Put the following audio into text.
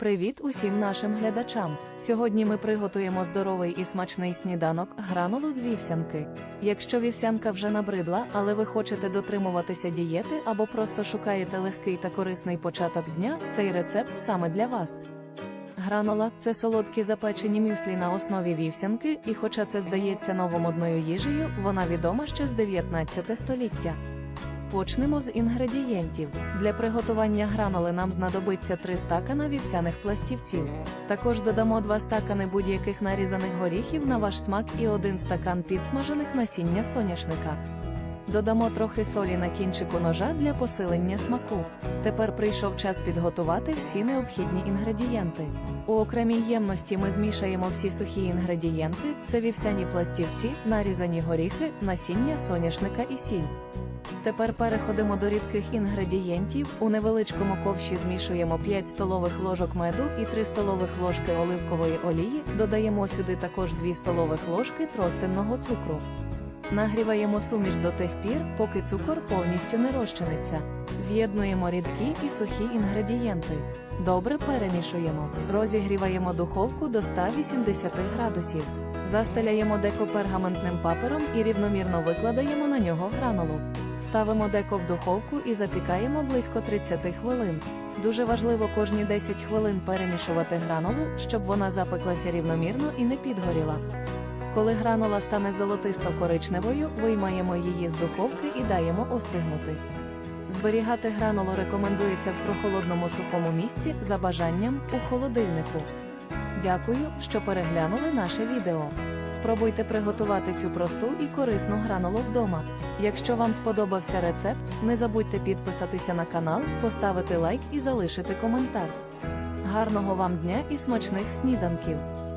Привіт усім нашим глядачам! Сьогодні ми приготуємо здоровий і смачний сніданок гранулу з вівсянки. Якщо вівсянка вже набридла, але ви хочете дотримуватися дієти або просто шукаєте легкий та корисний початок дня, цей рецепт саме для вас. Гранола це солодкі запечені мюслі на основі вівсянки, і хоча це здається новомодною їжею, вона відома ще з 19 століття. Почнемо з інгредієнтів. Для приготування граноли нам знадобиться 3 стакана вівсяних пластівців. Також додамо 2 стакани будь-яких нарізаних горіхів на ваш смак і 1 стакан підсмажених насіння соняшника. Додамо трохи солі на кінчику ножа для посилення смаку. Тепер прийшов час підготувати всі необхідні інгредієнти. У окремій ємності ми змішаємо всі сухі інгредієнти: це вівсяні пластівці, нарізані горіхи, насіння соняшника і сіль. Тепер переходимо до рідких інгредієнтів. У невеличкому ковші змішуємо 5 столових ложок меду і 3 столових ложки оливкової олії. Додаємо сюди також 2 столових ложки тростинного цукру. Нагріваємо суміш до тих пір, поки цукор повністю не розчиниться. З'єднуємо рідкі і сухі інгредієнти. Добре перемішуємо. Розігріваємо духовку до 180 градусів. Застеляємо деко пергаментним папером і рівномірно викладаємо на нього гранулу. Ставимо деко в духовку і запікаємо близько 30 хвилин. Дуже важливо кожні 10 хвилин перемішувати гранулу, щоб вона запеклася рівномірно і не підгоріла. Коли гранула стане золотисто-коричневою, виймаємо її з духовки і даємо остигнути. Зберігати гранулу рекомендується в прохолодному сухому місці за бажанням у холодильнику. Дякую, що переглянули наше відео. Спробуйте приготувати цю просту і корисну гранулу вдома. Якщо вам сподобався рецепт, не забудьте підписатися на канал, поставити лайк і залишити коментар. Гарного вам дня і смачних сніданків!